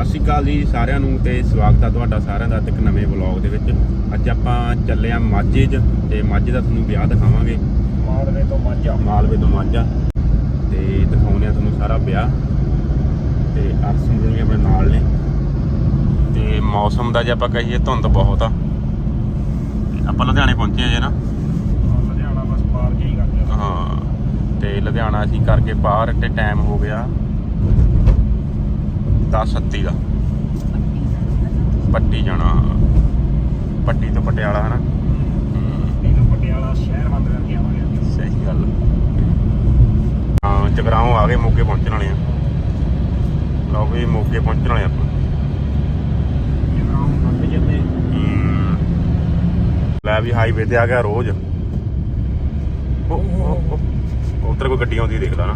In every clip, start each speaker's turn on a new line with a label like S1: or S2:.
S1: ਸਤਿ ਸ਼੍ਰੀ ਅਕਾਲ ਜੀ ਸਾਰਿਆਂ ਨੂੰ ਤੇ ਸਵਾਗਤ ਹੈ ਤੁਹਾਡਾ ਸਾਰਿਆਂ ਦਾ ਇੱਕ ਨਵੇਂ ਵਲੌਗ ਦੇ ਵਿੱਚ। ਅੱਜ ਆਪਾਂ ਚੱਲੇ ਆ ਮਾਝੇ 'ਚ ਤੇ ਮਾਝੇ ਦਾ ਤੁਹਾਨੂੰ ਵਿਆਹ ਦਿਖਾਵਾਂਗੇ।
S2: ਮਾਲਵੇ ਤੋਂ ਮਾਝਾ।
S1: ਮਾਲਵੇ ਤੋਂ ਮਾਝਾ। ਤੇ ਦਿਖਾਉਂਦੇ ਆ ਤੁਹਾਨੂੰ ਸਾਰਾ ਵਿਆਹ। ਤੇ ਅਰਸਨ ਜੀ ਆਪਣੇ ਨਾਲ ਨੇ। ਤੇ ਮੌਸਮ ਦਾ ਜੇ ਆਪਾਂ ਕਹੀਏ ਧੁੰਦ ਬਹੁਤ ਆ। ਆਪਾਂ ਲੁਧਿਆਣੇ ਪਹੁੰਚੇ ਆ ਜੇ ਨਾ
S2: ਲੁਧਿਆਣਾ ਬਸ ਪਾਰ ਕੇ ਹੀ ਕਰ ਲਿਆ
S1: ਹਾਂ ਤੇ ਲੁਧਿਆਣਾ ਅਸੀਂ ਕਰਕੇ ਬਾਹਰ ਤੇ ਟਾਈਮ ਹੋ ਗਿਆ। 10:30 ਦਾ। ਪੱਟੀ ਜਾਣਾ। ਪੱਟੀ ਤੋਂ ਪਟਿਆਲਾ ਹਨਾ? ਹਮ,
S2: ਇਹਨੂੰ ਪਟਿਆਲਾ ਸ਼ਹਿਰ ਬੰਦ ਕਰਕੇ ਆਵਾਂਗੇ
S1: ਸਹੀ ਗੱਲ। ਹਾਂ ਜਗਰਾਉਂ ਆ ਗਏ ਮੋਗੇ ਪਹੁੰਚਣ ਵਾਲੇ ਆ। ਲਓ ਵੀ ਮੋਗੇ ਪਹੁੰਚਣ ਵਾਲੇ ਆਪਾਂ। ਹਮ, ਲੈ ਵੀ ਹਾਈਵੇ ਤੇ ਆ ਗਿਆ ਰੋਜ਼। ਉਧਰ ਕੋਈ ਗੱਡੀ ਆਉਂਦੀ ਦੇਖਦਾ ਨਾ।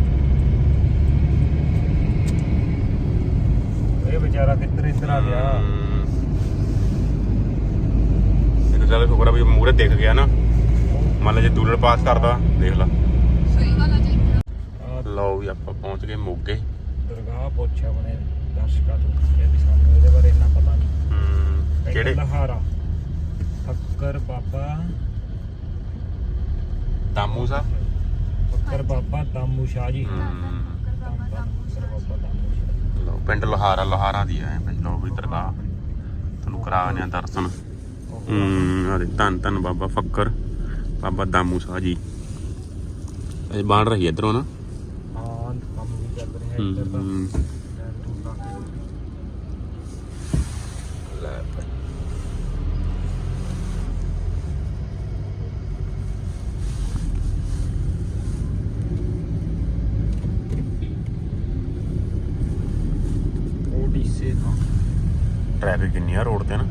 S2: ਵਿਚਾਰਾ ਕਿੱਧਰ ਇੱਧਰ ਆ ਗਿਆ।
S1: ਇਹ ਚੱਲ ਸ਼ੁਕਰ ਆ ਵੀ ਮੂਹਰੇ ਦਿਖ ਗਿਆ ਨਾ। ਮੰਨ ਲੈ ਜੇ ਦੂਲਰ ਪਾਸ ਕਰਦਾ ਦੇਖ ਲਾ।
S2: ਆਹ
S1: ਲਓ ਵੀ ਆਪਾਂ ਪਹੁੰਚ ਗਏ ਮੋਗੇ।
S2: ਦਰਗਾਹ ਪੁੱਛਿਆ ਬਣੇ ਦਰਸ਼ਕਾਂ ਤੋਂ ਕਿ ਵੀ ਸਾਨੂੰ ਇਹਦੇ ਬਾਰੇ ਇੰਨਾ ਪਤਾ ਨਹੀਂ। ਪਿੰਡ
S1: ਕਿਹੜੇ?
S2: ਲਹਾਰਾ। ਫੱਕਰ ਬਾਬਾ।
S1: ਦਾਮੂ ਸਾਹਿਬ
S2: ਫੱਕਰ ਬਾਬਾ ਦਾਮੂ ਸ਼ਾਹ ਜੀ।
S1: ਹਮ,
S2: ਫੱਕਰ ਬਾਬਾ ਦਾਮੂ ਸ਼ਾਹ
S1: ਲਓ ਪਿੰਡ ਲੋਹਾਰਾ ਲੋਹਾਰਾ ਦੀ ਹੈ ਭਾਈ ਲਓ ਵੀ ਦਰਗਾਹ। ਤੁਹਾਨੂੰ ਕਰਾਣੇ ਆ ਦਰਸ਼ਨ। ਹੂੰ ਅਰੇ ਧੰਨ ਧੰਨ ਬਾਬਾ ਫੱਕਰ ਬਾਬਾ ਦਾਮੂ ਸਾਹਿਬ ਜੀ। ਇਹ ਬਣ ਰਹੀ ਇਧਰੋਂ ਨਾ?
S2: ਹਾਂ ਕੰਮ ਵੀ ਚੱਲ ਰਿਹਾ ਇੱਧਰ ਦਾ
S1: ਹੂੰ ਲੈ ਭਾਈ
S2: ਓਡੀਸੇ ਤੋਂ
S1: ਟ੍ਰੈਫਿਕ ਕਿੰਨੀ ਆ ਰੋਡ ਤੇ ਨਾ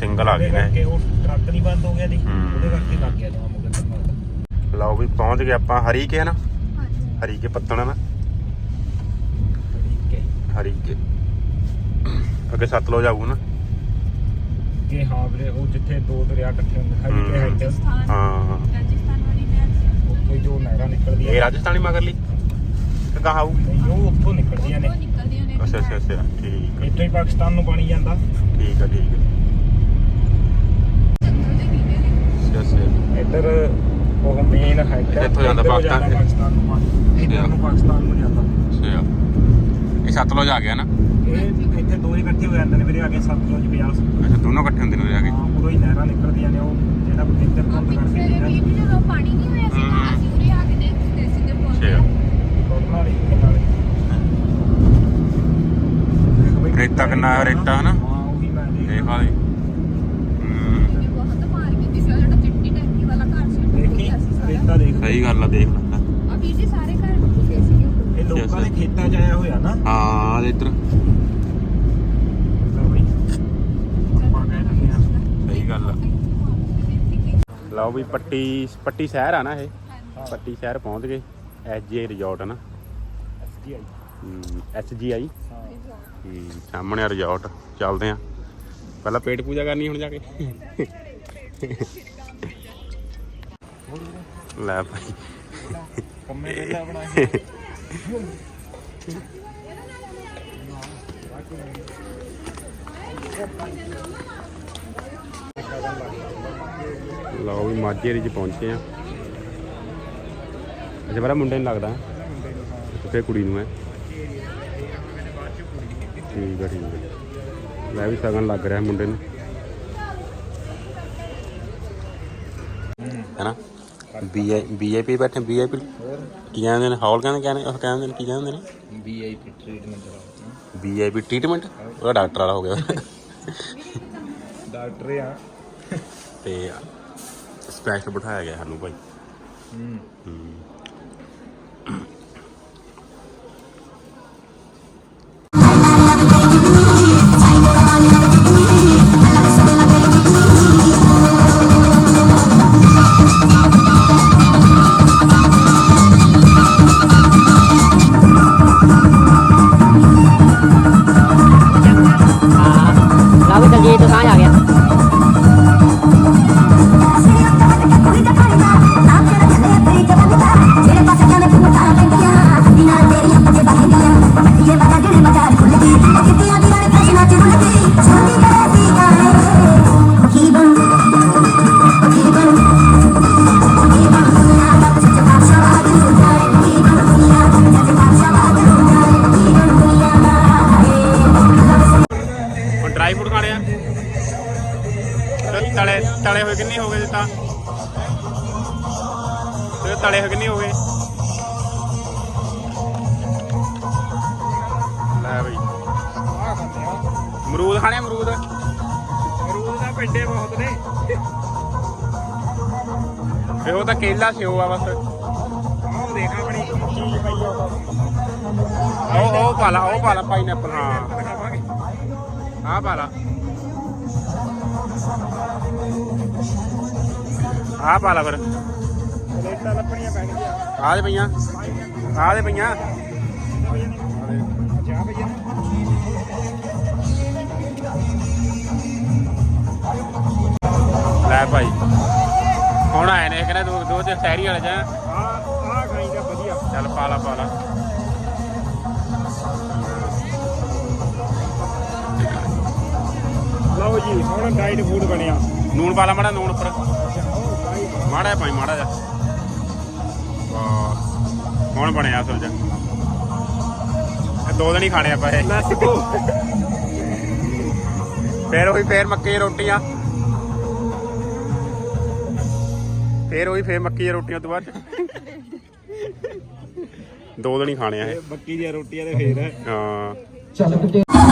S1: Single ਆ ਗਏ ਨੇ।
S2: ਉਹ ਟਰੱਕ ਨਹੀਂ ਬੰਦ ਹੋ ਗਿਆ ਜੀ।
S1: ਹੂੰ।
S2: ਉਹਦੇ ਕਰਕੇ ਲੱਗ ਗਿਆ ਜਾਮ
S1: ਲਓ ਵੀ ਪਹੁੰਚ ਗਏ ਆਪਾਂ ਹਰੀਕੇ ਹੈ ਨਾ? ਹਰੀਕੇ ਪੱਤਣ ਹੈ ਨਾ?
S2: ਠੀਕ ਹੈ
S1: ਹਰੀਕੇ ਅੱਗੇ ਸਤਲੁਜ ਆਊ ਨਾ?
S2: ਕਿ ਹਾਂ ਵੀਰੇ ਉਹ ਜਿੱਥੇ ਦੋ ਦਰਿਆ ਇਕੱਠੇ ਹੁੰਦੇ ਹਰੀ ਕੇ
S1: ਹੂੰ।
S2: ਹੈਡ
S1: ਹਾਂ।
S3: ਰਾਜਸਥਾਨ ਵਾਲੀ ਨਹਿਰ
S2: ਉੱਥੋਂ ਹੀ ਜੋ ਨਹਿਰਾਂ ਨਿਕਲਦੀਆਂ
S1: ਇਹ ਰਾਜਸਥਾਨੀ ਮਗਰਲੀ? ਕਿ ਕਹਾਂ ਆਊਗੀ?
S2: ਉਹ ਉੱਥੋਂ ਨਿਕਲਦੀਆਂ ਨੇ।
S1: ਅੱਛਾ ਅੱਛਾ ਅੱਛਾ ਠੀਕ ਆ,
S2: ਇੱਥੋਂ ਹੀ ਪਾਕਿਸਤਾਨ ਨੂੰ ਪਾਣੀ ਜਾਂਦਾ।
S1: ਠੀਕ ਆ ਠੀਕ ਆ। ਅੱਛਾ ਅੱਛਾ
S2: ਇੱਧਰ ਉਹ ਮੇਨ ਹੈਡ
S1: ਇੱਥੋਂ ਜਾਂਦਾ ਪਾਕਿਸਤਾਨ।
S2: ਪਾਕਿਸਤਾਨ ਨੂੰ ਪਾਣੀ। ਇੱਧਰ ਨੂੰ ਪਾਕਿਸਤਾਨ ਨੂੰ ਜਾਂਦਾ।
S1: ਅੱਛਾ। ਇਹ ਸਤਲੁਜ ਆ ਗਿਆ ਨਾ?
S2: ਇਹ ਇੱਥੇ ਦੋ ਹੀ ਇਕੱਠੇ ਹੋ ਜਾਂਦੇ ਨੇ ਵੀਰੇ ਆ ਕੇ ਸਤਲੁਜ ਬਿਆਸ।
S1: ਅੱਛਾ ਦੋਨੋਂ ਇਕੱਠੇ ਹੁੰਦੇ ਨੇ ਉਰੇ ਆ ਕੇ
S2: ਹਾਂ ਉਦੋਂ ਹੀ ਨਹਿਰਾਂ ਨਿਕਲਦੀਆਂ ਨੇ ਉਹ ਜਿਹੜਾ ਇੱਧਰ
S3: ਆ
S2: ਤੋਂ ਕਰਕੇ
S3: ਪਿੱਛੇ ਵੀ
S2: ਨਿਕਲਦਾ
S3: ਜਦੋਂ ਪਾਣੀ ਨਹੀਂ ਹੋਇਆ ਸੀ ਨਾ
S1: ਹਮ।
S3: ਅਸੀਂ ਉਰੇ ਆ ਕੇ ਦੇਖਦੇ ਸੀ ਤੇ ਪਹੁੰਚੇ
S1: ਅੱਛਾ
S2: ਕੋਟਨਾ ਵਾਲੀ ਕਿਨਾਰੇ ਦੇਖ ਬਈ
S1: ਰੇਤਾ ਕਿੰਨਾ ਹੈ, ਰੇਤਾ ਹਨਾ?
S2: ਹਾਂ ਉਹੀ ਮੈਂ ਦੇਖ
S1: ਦੇਖ ਵਾਲੇ ਹੂੰ
S3: ਨੇ ਬਹੁਤ ਮਾਰ ਕੀਤੀ ਸੀ ਉਹ ਜਿਹੜਾ ਚਿੱਟੀ ਟੈਂਕੀ ਵਾਲਾ ਘਰ ਸੀ ਉਹ
S2: ਦੇਖੀ
S3: ਡੁੱਬ ਸੀ ਸਾਰਾ।
S2: ਰੇਤਾ ਦੇਖ
S1: ਸਹੀ ਗੱਲ ਆ ਦੇਖ ਲੈ
S3: ਆ ਵੀਰ ਜੀ ਸਾਰੇ ਘਰ ਗਏ ਸੀ
S2: ਇਹ ਲੋਕਾਂ ਦੇ ਖੇਤਾਂ 'ਚ ਆਇਆ ਹੋਇਆ ਨਾ।
S1: ਹਾਂ ਇੱਧਰ। ਸਹੀ ਗੱਲ ਆ। ਲਓ ਵੀ ਪੱਟੀ ਪੱਟੀ ਸ਼ਹਿਰ ਆ ਨਾ ਇਹ। ਪੱਟੀ ਸ਼ਹਿਰ ਪਹੁੰਚ ਗਏ। ਐਸਜੀ ਰਿਜ਼ੋਰਟ ਨਾ।
S2: SDI
S1: ਐਸਜੀਆਈ
S2: ਹਾਂ
S1: ਸਾਹਮਣੇ ਰਿਜ਼ੋਰਟ ਚੱਲਦੇ ਆ। ਪਹਿਲਾਂ ਪੇਟ ਪੂਜਾ ਕਰਨੀ ਹੁਣ ਜਾ ਕੇ। ਲੈ ਭਾਈ।
S2: ਕੰਮੇ
S1: ਲਓ ਵੀ ਮਾਝੇ ਏਰੀਏ 'ਚ ਪਹੁੰਚੇ ਆ। ਅੱਛਾ ਬੜਾ ਮੁੰਡੇ ਨੂੰ ਲੱਗਦਾ। ਤੇ ਕੁੜੀ ਨੂੰ ਹੈ। ਠੀਕ ਆ ਠੀਕ ਆ। ਲੈ ਵੀ ਸਗਨ ਲੱਗ ਰਿਹਾ ਮੁੰਡੇ ਨੂੰ। ਹੈਨਾ ਬੀਆਈਪੀ ਬੈਠੇ ਬੀਆਈਪੀ ਕੀ ਕਹਿੰਦੇ ਨੇ? ਹਾਲ ਕਹਿੰਦੇ ਕਹਿੰਦੇ ਉਹ ਕਹਿੰਦੇ ਨੇ ਕੀ ਕਹਿੰਦੇ ਨੇ?
S2: ਵੀਆਈਪੀ ਟ੍ਰੀਟਮੈਂਟ
S1: ਬੀਆਈਪੀ ਟ੍ਰੀਟਮੈਂਟ ਉਹ ਡਾਕਟਰ ਵਾਲਾ ਹੋ ਗਿਆ।
S2: ਡਾਕਟਰ ਆ।
S1: ਤੇ ਸਪੈਸ਼ਲ ਬਿਠਾਇਆ ਗਿਆ ਸਾਨੂੰ ਭਾਈ।
S2: ਹੂੰ।
S1: ਹੂੰ।
S4: ਤਾਂ
S1: ਤਲੇ ਹੋਏ ਕਿੰਨੇ ਹੋ ਗਏ ਲੈ ਬਈ।
S2: ਆ
S1: ਅਮਰੂਦ ਖਾਣੇ ਅਮਰੂਦ?
S2: ਅਮਰੂਦ ਦਾ ਪਿੰਡੇ ਬਹੁਤ ਨੇ।
S1: ਇਹ ਉਹ ਤਾਂ ਕੇਲਾ ਸਿਓ ਆ ਬਸ।
S2: ਆਹ ਦੇਖ ਆਪਣੀ ਚੀਜ਼ ਪਈ ਆ।
S1: ਉਹ ਉਹ ਪਾ ਲਾ ਉਹ ਪਾ ਲਾ ਪਾਈਨਐਪਲ ਹਾਂ
S2: ਖਾਵਾਂਗੇ।
S1: ਆਹ ਪਾ ਲਾ ਆਹ ਪਾ ਲਾ ਫਿਰ।
S2: ਪਲੇਟਾਂ ਲੱਭਣੀਆਂ ਪੈਣਗੀਆਂ
S1: ਆਹ ਦੇ ਪਈਆਂ। ਆਹ ਦੇ ਪਈਆਂ।
S2: ਅੱਛਾ
S1: ਲੈ ਭਾਈ। ਹੁਣ ਆਏ ਨੇ ਕਹਿੰਦੇ ਦੋ ਦੋ ਤੇ ਸ਼ਹਿਰੀ ਵਾਲੇ ਜਾਂ
S2: ਆਹ ਆਹ ਖਾਈਦਾ ਵਧੀਆ।
S1: ਚੱਲ ਪਾ ਲਾ ਪਾ ਲਾ।
S2: ਲਓ ਜੀ ਹੁਣ ਡਾਈਟ ਫੂਡ ਬਣਿਆ।
S1: ਨੂਣ ਪਾ ਲਾ ਮਾੜਾ ਨੂਣ ਉੱਪਰ। ਮਾੜਾ ਪਾਈ ਮਾੜਾ ਜਿਹਾ। ਵਾਹ ਹੁਣ ਬਣਿਆ ਅਸਲ ਚ। ਇਹ ਦੋ ਦਿਨ ਹੀ ਖਾਣੇ ਆਪਾਂ ਇਹ।
S2: ਲੈਟਸ ਗੋ
S1: ਫੇਰ ਉਹੀ ਫੇਰ ਮੱਕੀ ਦੀਆਂ ਰੋਟੀਆਂ। ਫੇਰ ਉਹੀ ਫੇਰ ਮੱਕੀ ਦੀਆਂ ਰੋਟੀਆਂ ਤੋਂ ਬਾਅਦ। ਦੋ ਦਿਨ ਹੀ ਖਾਣੇ ਆ ਇਹ।
S2: ਬੱਕੀ ਦੀਆਂ ਰੋਟੀਆਂ ਤੇ ਫੇਰ।
S1: ਹਾਂ।
S5: ਲੋਕਾਂ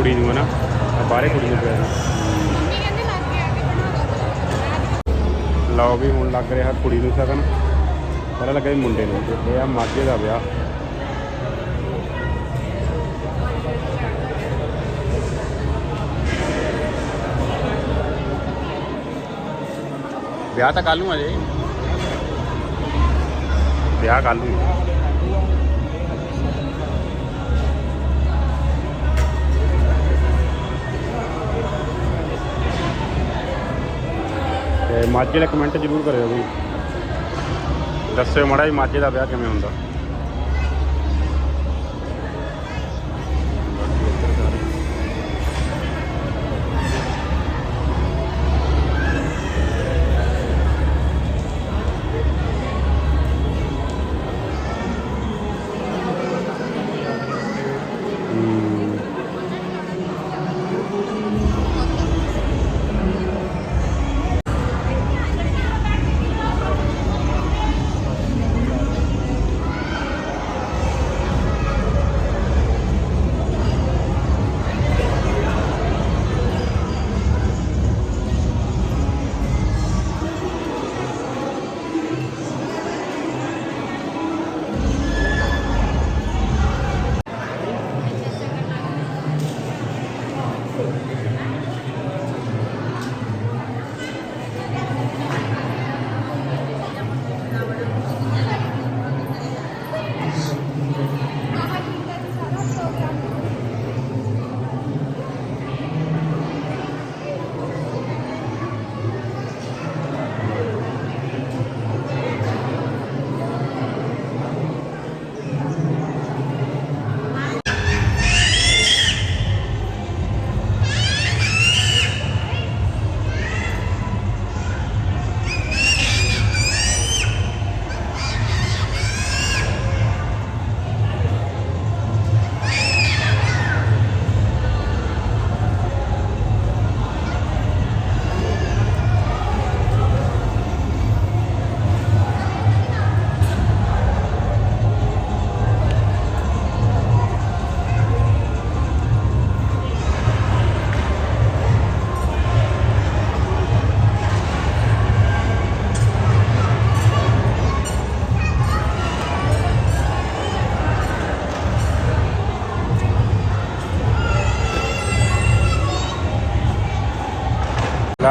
S1: ਕੁੜੀ ਨੂੰ ਹੈ ਆਹ ਬਾਹਰੇ ਕੁੜੀ ਨੂੰ ਪਿਆ
S3: ਮੰਮੀ
S1: ਲਓ ਵੀ ਹੁਣ ਲੱਗ ਰਿਹਾ ਕੁੜੀ ਨੂੰ ਸਗਨ। ਪਹਿਲਾਂ ਲੱਗਾ ਸੀ ਮੁੰਡੇ ਨੂੰ ਤੇ ਇਹ ਆ ਮਾਝੇ ਦਾ ਵਿਆਹ। ਵਿਆਹ ਤਾਂ ਕੱਲ ਨੂੰ ਅਜੇ ਵਿਆਹ ਕੱਲ ਨੂੰ। ਤੇ ਮਾਝੇ ਦਾ ਕਮੈਂਟ ਜ਼ਰੂਰ ਕਰਿਓ ਵੀ ਦੱਸਿਓ ਮਾੜਾ ਜੀ ਮਾਝੇ ਦਾ ਵਿਆਹ ਕਿਵੇਂ ਹੁੰਦਾ।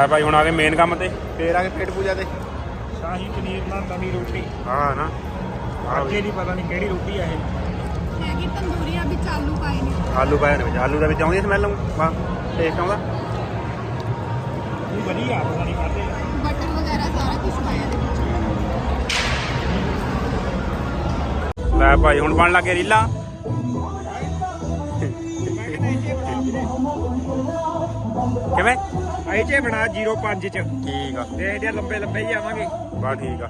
S1: ਭਾਈ ਹੁਣ ਆ ਗਏ ਮੇਨ ਕੰਮ ਤੇ। ਫੇਰ ਆ ਗਏ ਪੇਟ ਪੂਜਾ ਤੇ।
S2: ਸ਼ਾਹੀ ਪਨੀਰ ਨਾਲ ਨਵੀਂ ਰੋਟੀ।
S1: ਹਾਂ ਨਾ।
S2: ਅੱਗੇ ਦੀ ਪਤਾ ਨਹੀਂ ਕਿਹੜੀ ਰੋਟੀ ਆ ਇਹ।
S3: ਹੈਗੀ ਤੰਦੂਰੀਆ ਵਿੱਚ ਆਲੂ ਪਾਏ ਨੇ।
S1: ਆਲੂ ਪਾਏ ਨੇ ਵਿੱਚ। ਆਲੂ ਦੇ ਵਿੱਚ ਆਉਂਦੀ ਸਮੈਲ ਵਾਹ ਟੇਸਟ ਆਉਂਦਾ?
S2: ਇਹ ਵਧੀਆ ਪਤਾ ਨਹੀਂ ਕਾਹਦੇ
S3: ਬਟਰ ਵਗੈਰਾ ਸਾਰਾ ਕੁਝ ਪਾਇਆ ਇਹਦੇ ਵਿੱਚ।
S1: ਲੈ ਭਾਈ ਹੁਣ ਬਣ ਲੱਗੇ ਰੀਲਾ। ਕਿਵੇਂ?
S2: ਆਈ ਜੇ ਬਣਾ 05 ਚ।
S1: ਠੀਕ ਆ।
S2: ਦੇਖਦੇ ਆ ਲੰਬੇ ਲੰਬੇ ਹੀ ਆਵਾਂਗੇ।
S1: ਬਾ ਠੀਕ ਆ।